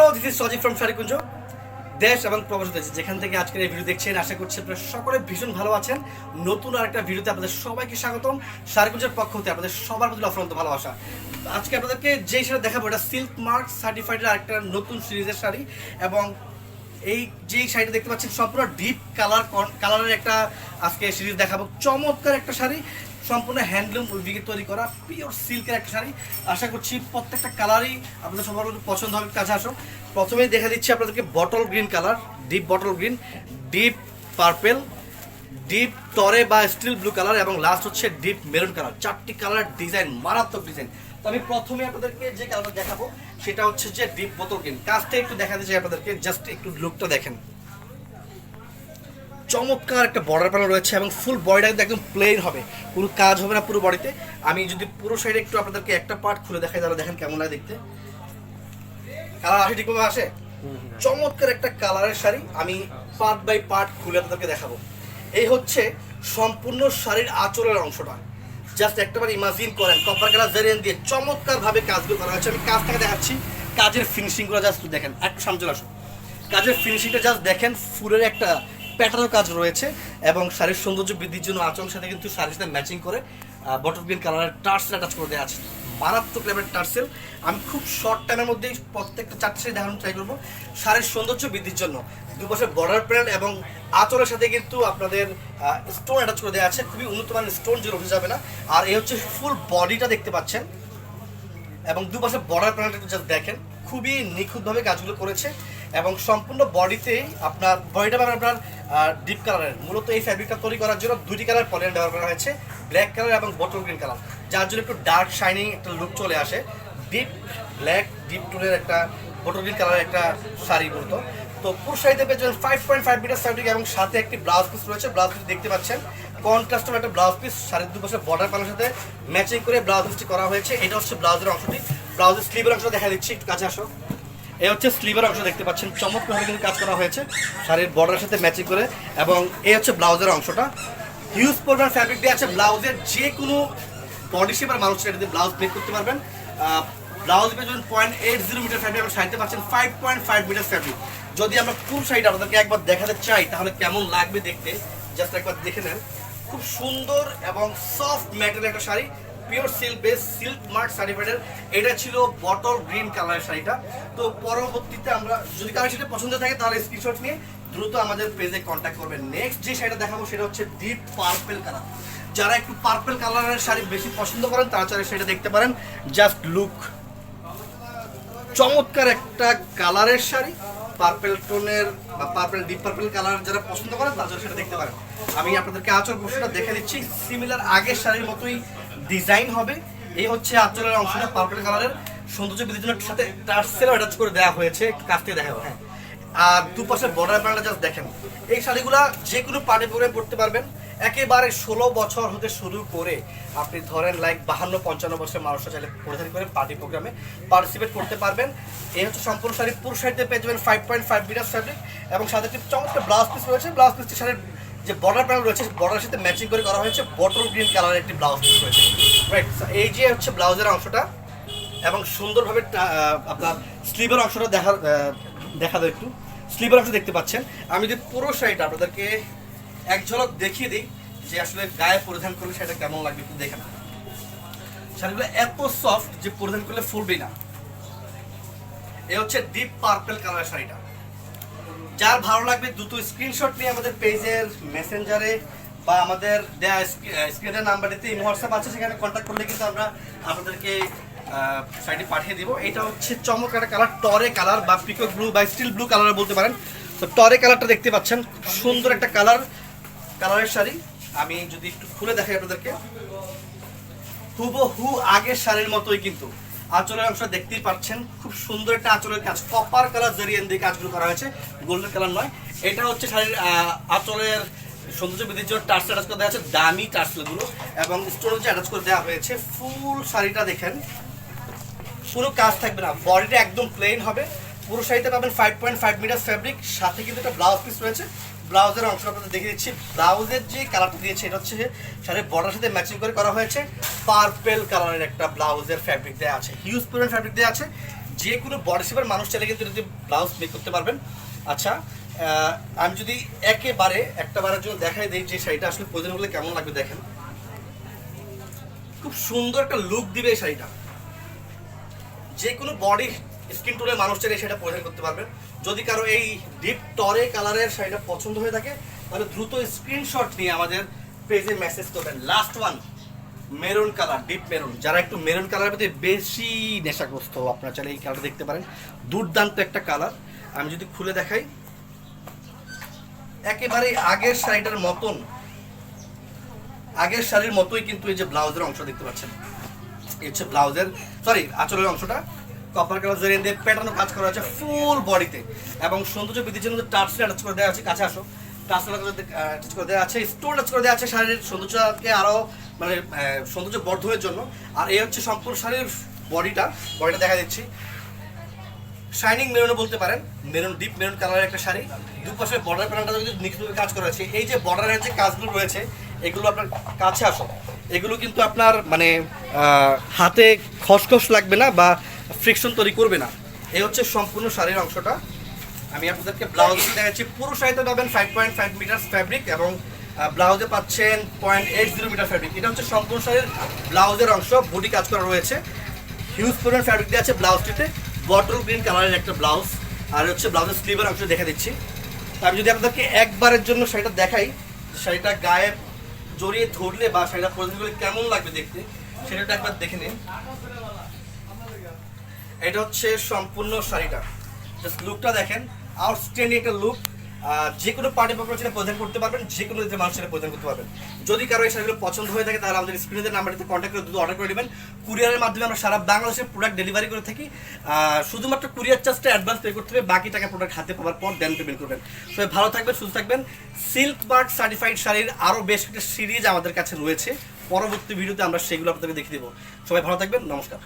Hello this is Sajib from Sharikunja দেশ এবং প্রবাস দেশ। যেখান থেকে আজকের এই ভিডিও দেখছেন, আশা করছি আপনারা সকলে ভীষণ ভালো আছেন। নতুন আর একটা ভিডিওতে আপনাদের সবাইকে স্বাগতম। শারিকুঞ্জের পক্ষ থেকে আপনাদের সবার প্রতি অফরন্ত ভালোবাসা। আজকে আপনাদেরকে যেই শাড়ি দেখাবো, এটা সিল্ক মার্ক সার্টিফাইডের আরেকটা নতুন সিরিজের শাড়ি এবং এই যেই শাড়িটা দেখতে পাচ্ছেন, সম্পূর্ণ ডিপ কালার কালারের একটা আজকে সিরিজ দেখাবো। চমৎকার একটা শাড়ি। সম্পূর্ণ হ্যান্ডলুম উইভিকে তৈরি করা পিওর সিল্কের একটা শাড়ি। আশা করছি প্রত্যেকটা কালারই আপনাদের সবার পছন্দ হবে। কাছে আসো প্রথমেই দেখা দিচ্ছি আপনাদেরকে bottle green colour deep bottle green deep purple deep টরে বা স্টিল ব্লু কালার এবং লাস্ট হচ্ছে ডিপ মেরুন কালার চারটি কালার ডিজাইন মারাত্মক ডিজাইন তো আমি প্রথমে আপনাদেরকে যে কালারটা দেখাবো, সেটা হচ্ছে যে ডিপ বোতল গ্রিন কাজটা একটু দেখাতে চাই আপনাদেরকে জাস্ট একটু লুকটা দেখেন। চমৎকার একটা বর্ডার প্যানেল রয়েছে এবং ফুল বডিটা কিন্তু একদম প্লেন হবে। কোনো কাজ হবে না পুরো বডিতে আমি যদি পুরো সাইডে একটু আপনাদেরকে একটা পার্ট খুলে দেখাই তাহলে দেখেন কেমন লাগে দেখতে। কালার আসে ঠিকভাবে আসে? চমৎকার একটা কালারের শাড়ি আমি পার্ট বাই পার্ট খুলে আপনাদেরকে দেখাবো। এই হচ্ছে সম্পূর্ণ শাড়ির আঁচলের অংশটা। জাস্ট একটাবার ইমাজিন করেন কপার কালার জারিয়ান দিয়ে চমৎকার ভাবে কাজগুলো করা হয়েছে। আমি কাজটাকে দেখাচ্ছি। কাজের ফিনিশিংগুলো জাস্ট দেখেন। একটু সামনে আসুন। কাজের ফিনিশিংটা জাস্ট দেখেন ফুলের একটা প্যাটার্ন কাজ রয়েছে এবং শাড়ির সৌন্দর্য বৃদ্ধির জন্য আঁচলের সাথে কিন্তু শাড়ির সাথে ম্যাচিং করে বটল গ্রিন কালারের টার্সেল অ্যাটাচ করে দেওয়া আছে। মারাত্মক লেভেলের টার্সেল আমি খুব শর্ট টাইমের মধ্যেই প্রত্যেকটা চারটে শাড়ি দেখানোর ট্রাই করব। শাড়ির সৌন্দর্য বৃদ্ধির জন্য দুপাশে বর্ডার প্যান্ট এবং আঁচলের সাথে কিন্তু আপনাদের স্টোন অ্যাটাচ করে দেওয়া আছে। খুবই উন্নত মানের স্টোন যেটা উঠে যাবে না। আর এই হচ্ছে ফুল বডিটা দেখতে পাচ্ছেন। এবং দুপাশে বর্ডার প্যানেলটা জাস্ট দেখেন। খুবই নিখুঁতভাবে কাজগুলো করেছে। এবং সম্পূর্ণ বডিতেই আপনার বডিটা পাবেন আপনার ডিপ কালারের মূলত এই ফ্যাব্রিকটা তৈরি করার জন্য দুটি কালার পলিয়ান ব্যবহার করা হয়েছে ব্ল্যাক কালার এবং বটল গ্রিন কালার যার জন্য একটু ডার্ক শাইনিং একটা লুক চলে আসে। ডিপ ব্ল্যাক ডিপ টোনের একটা বটল গ্রিন কালারের একটা শাড়ি মূলত। তো পুরো শাড়িতে পেয়ে যাবেন five point five metre fabric এবং সাথে একটি ব্লাউজ পিস রয়েছে। ব্লাউজ পিস দেখতে পাচ্ছেন। কন্ট্রাস্টের একটা ব্লাউজ পিস শাড়ির দুপাশে বর্ডার পালার সাথে ম্যাচিং করে ব্লাউজ পিসটি করা হয়েছে। এটা হচ্ছে ব্লাউজের অংশটি। ব্লাউজের স্লিভের অংশ দেখা দিচ্ছি। একটু কাছে আসো। এই হচ্ছে স্লিভের অংশ, দেখতে পাচ্ছেন, চমৎকারভাবে কিন্তু কাজ করা হয়েছে। শাড়ির বর্ডারের সাথে ম্যাচিং করে এবং এই হচ্ছে ব্লাউজের অংশটা। হিউজ পরিমাণ ফ্যাব্রিক দেওয়া আছে। ব্লাউজের যে কোনো বডি শেপের মানুষ এটা দিয়ে ব্লাউজ মেক করতে পারবেন। ব্লাউজ পেয়ে point eight zero metre fabric এবং শাড়িতে পাচ্ছেন five point five metre fabric যদি আমরা ফুল শাড়িটা আপনাদেরকে একবার দেখাতে চাই, তাহলে কেমন লাগবে দেখতে? জাস্ট একবার দেখে নেন। খুব সুন্দর এবং সফট ম্যাটেরিয়াল একটা sari. Pure silk base silk mart সার্টিফাইডের এটা ছিল বটল গ্রিন কালারের শাড়িটা। তো পরবর্তীতে আমরা যদি কারও সেটা পছন্দ থাকে, তাহলে স্ক্রিনশট নিয়ে দ্রুত আমাদের পেজে কন্ট্যাক্ট করবেন। নেক্সট যে শাড়িটা দেখাবো, সেটা হচ্ছে ডিপ পার্পেল কালার যারা একটু পার্পেল কালারের শাড়ি বেশি পছন্দ করেন, তারা চাইলে সেটা দেখতে পারেন। জাস্ট লুক চমৎকার একটা কালারের শাড়ি। পার্পেল টোনের বা পার্পেল ডিপ পার্পেল কালার যারা পছন্দ করেন, তারা সেটা দেখতে পারেন। আমি আপনাদেরকে আঁচল পোষণটা দেখে দিচ্ছি। সিমিলার আগের শাড়ির মতোই ডিজাইন হবে। এই হচ্ছে আঁচলের অংশটা পার্পেল কালারের। সৌন্দর্য বৃদ্ধির জন্য সাথে টার্সেলও অ্যাটাচ করে দেওয়া হয়েছে। কাছ থেকে দেখাবো হ্যাঁ। আর দুপাশে বর্ডার প্যান্টটা জাস্ট দেখেন। এই শাড়িগুলা যে কোনো পার্টি প্রোগ্রামে পড়তে পারবেন। একেবারে ষোলো বছর হতে শুরু করে আপনি ধরেন লাইক বাহান্ন, পঞ্চান্ন বছরের মানুষরা চাইলে পরিধান করে পার্টি প্রোগ্রামে পার্টিসিপেট করতে পারবেন। এই হচ্ছে সম্পূর্ণ শাড়ি। পুরো শাড়িতে পেয়ে যাবেন five point five metre fabric এবং সাথে একটি চমৎকার ব্লাউজ পিস রয়েছে। ব্লাউজ পিসটি শাড়ির যে বর্ডার প্যানেল রয়েছে বর্ডারের সাথে ম্যাচিং করে করা হয়েছে বটল গ্রিন কালারের একটি ব্লাউজ পিস রয়েছে। রাইট এই যে হচ্ছে ব্লাউজের অংশটা এবং সুন্দরভাবে আপনার স্লিভের অংশটা দেখা দেখা দাও একটু। স্লিভের অংশ দেখতে পাচ্ছেন। আমি যদি পুরো শাড়িটা আপনাদেরকে এক ঝলক দেখিয়ে দিই যে আসলে গায়ে পরিধান করলে সেটা কেমন লাগবে একটু দেখেন শাড়িগুলো এত সফট যে পরিধান করলে ফুলবেই না। এ হচ্ছে ডিপ পার্পেল কালার শাড়িটা। যার ভালো লাগবে দ্রুত স্ক্রিনশট নিয়ে আমাদের পেজের মেসেঞ্জারে বা আমাদের দেয়া স্ক্রিনের নাম্বারটিতে ইন হোয়াটসঅ্যাপ আছে, সেখানে কন্ট্যাক্ট করলে কিন্তু আমরা আপনাদেরকে শাড়িটি পাঠিয়ে দিব। এটা হচ্ছে চমক একটা কালার টরে কালার বা পিকো ব্লু বা স্টিল ব্লু কালার বলতে পারেন। তো টরে কালারটা দেখতে পাচ্ছেন, সুন্দর একটা কালার কালারের শাড়ি। আমি যদি একটু খুলে দেখাই আপনাদেরকে। হুবহু আগের শাড়ির মতোই কিন্তু। আঁচলের অংশ দেখতেই পাচ্ছেন, খুব সুন্দর একটা আঁচলের কাজ। কপার কালার জেরিয়ান দিয়ে কাজগুলো করা হয়েছে। গোল্ডেন কালার নয়। এটা হচ্ছে শাড়ির আঁচলের সৌন্দর্য বৃদ্ধির জন্য টার্স অ্যাটাচ করে দেওয়া আছে, দামি টার্সেলগুলো এবং স্টোরেজ অ্যাটাচ করে দেওয়া হয়েছে। ফুল শাড়িটা দেখেন। পুরো কাজ থাকবে না। বডিটা একদম প্লেন হবে। পুরো শাড়িতে পাবেন five point five metre fabric সাথে কিন্তু একটা ব্লাউজ পিস রয়েছে। ব্লাউজের অংশ আপনাদের দেখে দিচ্ছি। ব্লাউজের যে কালারটা দিয়েছে, এটা হচ্ছে শাড়ির বর্ডার সাথে ম্যাচিং করে করা হয়েছে। পার্পেল কালারের একটা ব্লাউজের ফ্যাব্রিক দেওয়া আছে। হিউজ পরিমাণ ফ্যাব্রিক দেওয়া আছে। যে কোনো বডি শেপের মানুষ চাইলে কিন্তু যদি ব্লাউজ মেক করতে পারবেন। আচ্ছা আমি যদি একেবারে একটা বারের জন্য দেখাই দিই যে শাড়িটা আসলে প্রয়োজন হলে কেমন লাগবে দেখেন। খুব সুন্দর একটা লুক দিবে এই শাড়িটা। যে কোনো বডি স্কিন টোনের মানুষ চাইলে সেটা পরিধান করতে পারবেন যদি কারও এই ডিপ টরে কালারের শাড়িটা পছন্দ হয়ে থাকে, তাহলে দ্রুত স্ক্রিনশট নিয়ে আমাদের পেজে মেসেজ করবেন। Last one maroon colour deep maroon যারা একটু মেরুন কালারের প্রতি বেশি নেশাগ্রস্ত, আপনারা চাইলে এই কালারটা দেখতে পারেন। দুর্দান্ত একটা কালার আমি যদি খুলে দেখাই, একেবারে আগের শাড়িটার মতন, আগের শাড়ির মতোই কিন্তু এই যে ব্লাউজের অংশ দেখতে পাচ্ছেন। এই হচ্ছে ব্লাউজের সরি আঁচলের অংশটা। কপার কালার জেরিন দিয়ে প্যাটার্নও কাজ করা আছে ফুল বডিতে এবং সৌন্দর্য বৃদ্ধির জন্য টার্সেল অ্যাটাচ করে দেওয়া আছে, কাছে আসো। টার্সেল অ্যাটাচ করে দেওয়া আছে স্টোন অ্যাটাচ করে দেওয়া আছে শাড়ির সৌন্দর্যকে আরও মানে সৌন্দর্য বর্ধনের জন্য। আর এই হচ্ছে সম্পূর্ণ শাড়ির বডিটা বডিটা দেখা দিচ্ছি। শাইনিং মেরুনও বলতে পারেন, মেরুন ডিপ মেরুন কালারের একটা শাড়ি। দুপাশে বর্ডার প্যানেলটা কিন্তু নিখুঁতভাবে কাজ করা আছে এই যে বর্ডারের যে কাজগুলো রয়েছে, এগুলো আপনার কাছে আসো। এগুলো কিন্তু আপনার মানে হাতে খসখস লাগবে না বা ফ্রিকশন তৈরি করবে না। এই হচ্ছে সম্পূর্ণ শাড়ির অংশটা। আমি আপনাদেরকে ব্লাউজ দেখাচ্ছি। পুরো শাড়িতে পাবেন five point five metre fabric এবং ব্লাউজে পাচ্ছেন point eight zero metre fabric এটা হচ্ছে সম্পূর্ণ শাড়ির ব্লাউজের অংশ। বডি কাজ করা রয়েছে। হিউজ পরিমাণ ফ্যাব্রিক দেওয়া আছে ব্লাউজটিতে বটল গ্রিন কালারের একটা ব্লাউজ আর হচ্ছে ব্লাউজের স্লিভের অংশ দেখা দিচ্ছি। আমি যদি আপনাদেরকে একবারের জন্য শাড়িটা দেখাই শাড়িটা গায়ে জড়িয়ে ধরলে বা শাড়িটা করলে কেমন লাগবে দেখতে, সেটা একবার দেখে নিন। এটা হচ্ছে সম্পূর্ণ শাড়িটা। জাস্ট লুকটা দেখেন আউটস্ট্যান্ডিং একটা লুক যে কোনো পার্টি পারপাস সেটা প্রদান করতে পারবেন, যে কোনো মানুষ সেটা প্রদান করতে পারবেন। যদি কারও এই শাড়িগুলো পছন্দ হয়ে থাকে, তাহলে আমাদের স্ক্রিনের নাম্বারটিতে কন্ট্যাক্ট করে দ্রুত অর্ডার করে নেবেন। কুরিয়ারের মাধ্যমে আমরা সারা বাংলাদেশে প্রোডাক্ট ডেলিভারি করে থাকি। শুধুমাত্র কুরিয়ার চার্জটা অ্যাডভান্স পে করতে হবে, বাকি টাকা প্রোডাক্ট হাতে পাওয়ার পর দেন পেমেন্ট করবেন। সবাই ভালো থাকবেন, সুস্থ থাকবেন। সিল্ক মার্ক সার্টিফাইড শাড়ির আরও বেশ একটা সিরিজ আমাদের কাছে রয়েছে। পরবর্তী ভিডিওতে আমরা সেগুলো আপনাদেরকে দেখিয়ে দেবো। সবাই ভালো থাকবেন, নমস্কার।